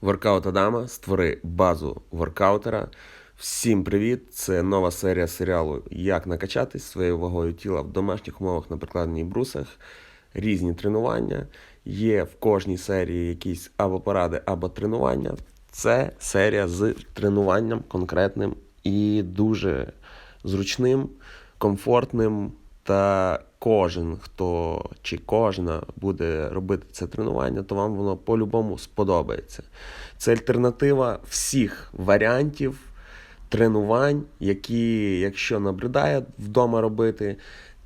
Воркаут Адама, створи базу воркаутера. Всім привіт! Це нова серія серіалу Як накачатись своєю вагою тіла в домашніх умовах на прикладній брусах. Різні тренування. Є в кожній серії якісь або поради, або тренування. Це серія з тренуванням конкретним і дуже зручним, комфортним. Та кожен, хто чи кожна буде робити це тренування, то вам воно по-любому сподобається. Це альтернатива всіх варіантів тренувань, які, якщо наблюдає вдома робити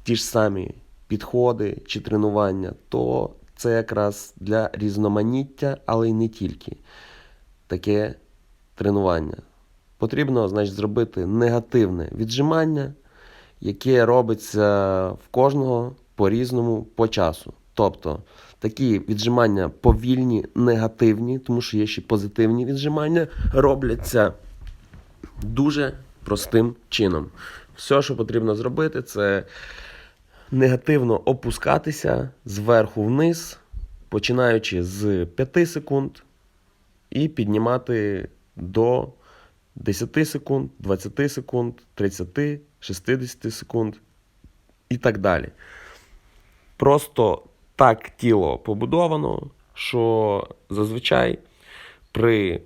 ті ж самі підходи чи тренування, то це якраз для різноманіття, але й не тільки таке тренування. Потрібно, значить, зробити негативне віджимання яке робиться в кожного по-різному по часу. Тобто такі віджимання повільні, негативні, тому що є ще позитивні віджимання, робляться дуже простим чином. Все, що потрібно зробити, це негативно опускатися зверху вниз, починаючи з 5 секунд, і піднімати до 10 секунд, 20 секунд, 30, 60 секунд і так далі. Просто так тіло побудовано, що зазвичай при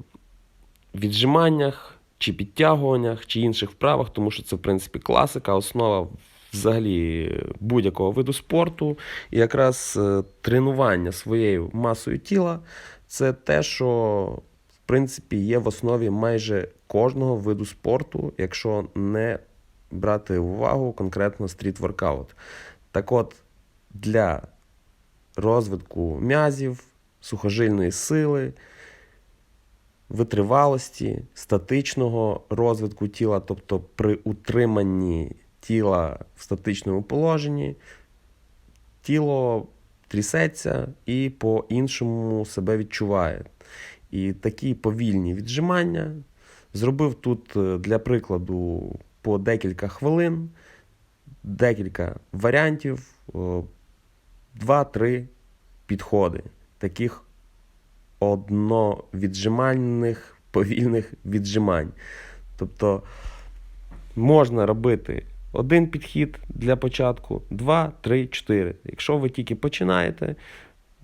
віджиманнях чи підтягуваннях чи інших вправах, тому що це, в принципі, класика, основа взагалі будь-якого виду спорту. І якраз е, тренування своєю масою тіла це те, що в принципі є в основі майже кожного виду спорту, якщо не брати в увагу конкретно стріт-воркаут. Так от, для розвитку м'язів, сухожильної сили, витривалості, статичного розвитку тіла, тобто при утриманні тіла в статичному положенні, тіло трясеться і по-іншому себе відчуває. І такі повільні віджимання зробив тут е, для прикладу по декілька хвилин, декілька варіантів, два-три підходи таких одновіджимальних повільних віджимань. Тобто можна робити один підхід для початку, два, три, чотири. Якщо ви тільки починаєте,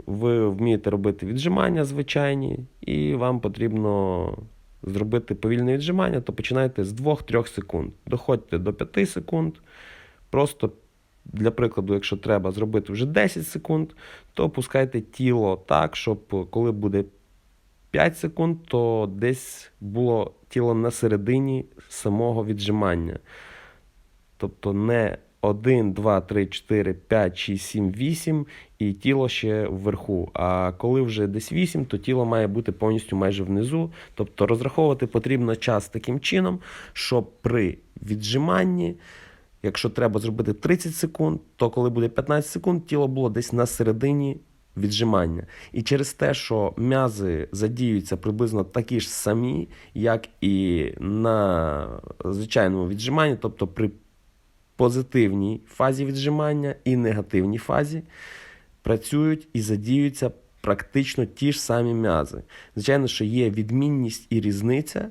ви вмієте робити віджимання звичайні, і вам потрібно зробити повільне віджимання, то починайте з 2-3 секунд. Доходьте до 5 секунд. Просто для прикладу, якщо треба зробити вже 10 секунд, то опускайте тіло так, щоб коли буде 5 секунд, то десь було тіло на середині самого віджимання. Тобто не 1, 2, 3, 4, 5, 6, 7, 8 і тіло ще вверху. А коли вже десь 8, то тіло має бути повністю майже внизу. Тобто розраховувати потрібно час таким чином, щоб при віджиманні, якщо треба зробити 30 секунд, то коли буде 15 секунд, тіло було десь на середині. Віджимання. І через те, що м'язи задіюються приблизно такі ж самі, як і на звичайному віджиманні, тобто при позитивній фазі віджимання і негативній фазі працюють і задіюються практично ті ж самі м'язи. Звичайно, що є відмінність і різниця,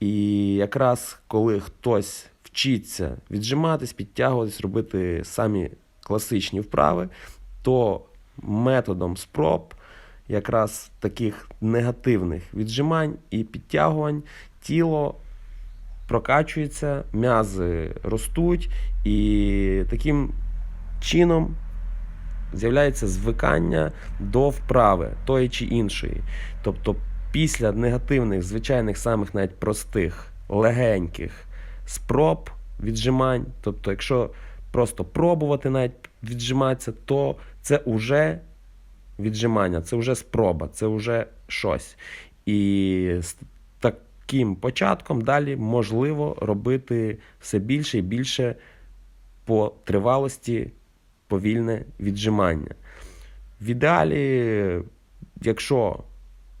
і якраз коли хтось вчиться віджиматись, підтягуватись, робити самі класичні вправи, то методом спроб якраз таких негативних віджимань і підтягувань тіло прокачується, м'язи ростуть, і таким чином з'являється звикання до вправи тої чи іншої. Тобто, після негативних, звичайних, самих навіть простих, легеньких спроб віджимань, тобто, якщо просто пробувати навіть віджиматися, то це вже віджимання, це вже спроба, це вже щось. І таким початком далі можливо робити все більше і більше по тривалості повільне віджимання. В ідеалі, якщо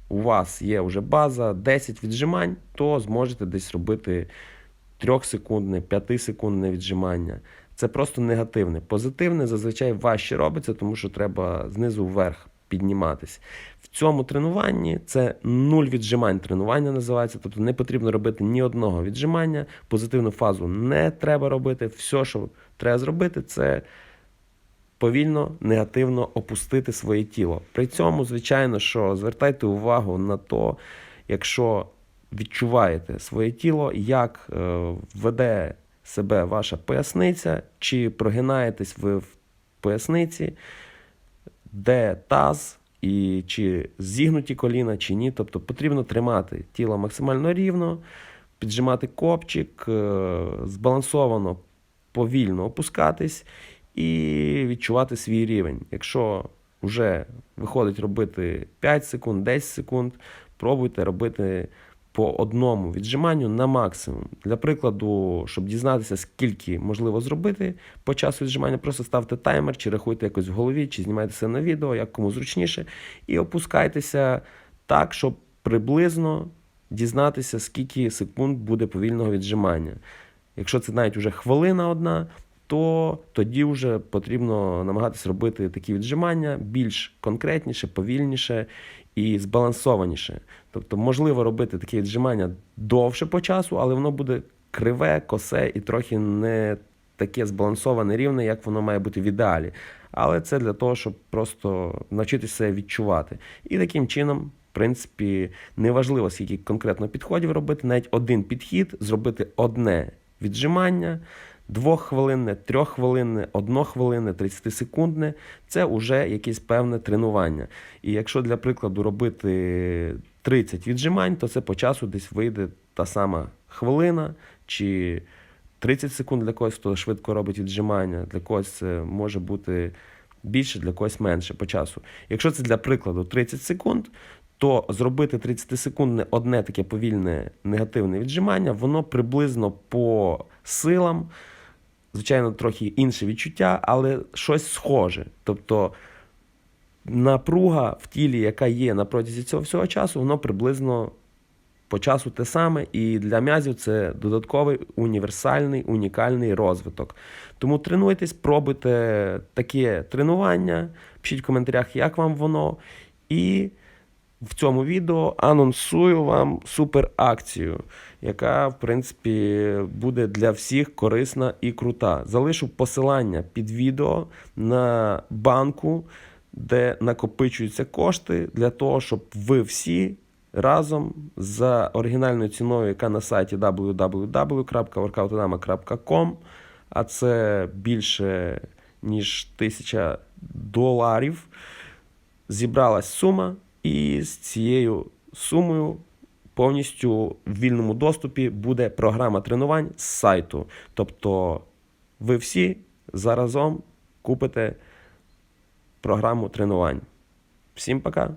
у вас є вже база 10 віджимань, то зможете десь робити 3-секундне, 5-секундне віджимання. Це просто негативне. Позитивне зазвичай важче робиться, тому що треба знизу вверх підніматись. В цьому тренуванні це нуль віджимань. Тренування називається, тобто не потрібно робити ні одного віджимання, позитивну фазу не треба робити. Все, що треба зробити, це повільно негативно опустити своє тіло. При цьому, звичайно, що звертайте увагу на то, якщо відчуваєте своє тіло, як е, веде себе ваша поясниця, чи прогинаєтесь ви в поясниці, де таз, і чи зігнуті коліна, чи ні. Тобто потрібно тримати тіло максимально рівно, піджимати копчик, е, збалансовано, повільно опускатись і відчувати свій рівень. Якщо вже виходить робити 5 секунд, 10 секунд, пробуйте робити по одному віджиманню на максимум. Для прикладу, щоб дізнатися, скільки можливо зробити по часу віджимання, просто ставте таймер, чи рахуйте якось в голові, чи знімайте це на відео, як кому зручніше, і опускайтеся так, щоб приблизно дізнатися, скільки секунд буде повільного віджимання. Якщо це навіть вже хвилина одна, то тоді вже потрібно намагатися робити такі віджимання більш конкретніше, повільніше і збалансованіше. Тобто, можливо робити такі віджимання довше по часу, але воно буде криве, косе і трохи не таке збалансоване рівне, як воно має бути в ідеалі. Але це для того, щоб просто навчитися відчувати. І таким чином, в принципі, неважливо, скільки конкретно підходів робити, навіть один підхід, зробити одне віджимання. Двоххвилинне, трьоххвилинне, однохвилинне, 30-секундне це вже якесь певне тренування. І якщо для прикладу робити 30 віджимань, то це по часу десь вийде та сама хвилина чи 30 секунд для когось, хто швидко робить віджимання, для когось це може бути більше, для когось менше по часу. Якщо це для прикладу 30 секунд, то зробити 30-секундне одне таке повільне негативне віджимання, воно приблизно по силам, звичайно, трохи інше відчуття, але щось схоже. Тобто напруга в тілі, яка є на протязі цього всього часу, воно приблизно по часу те саме, і для м'язів це додатковий універсальний, унікальний розвиток. Тому тренуйтесь, пробуйте таке тренування, пишіть в коментарях, як вам воно. І в цьому відео анонсую вам суперакцію, яка, в принципі, буде для всіх корисна і крута. Залишу посилання під відео на банку, де накопичуються кошти для того, щоб ви всі разом за оригінальною ціною, яка на сайті www.workoutodama.com, а це більше ніж тисяча доларів, зібралась сума. І з цією сумою повністю в вільному доступі буде програма тренувань з сайту. Тобто ви всі заразом купите програму тренувань. Всім пока!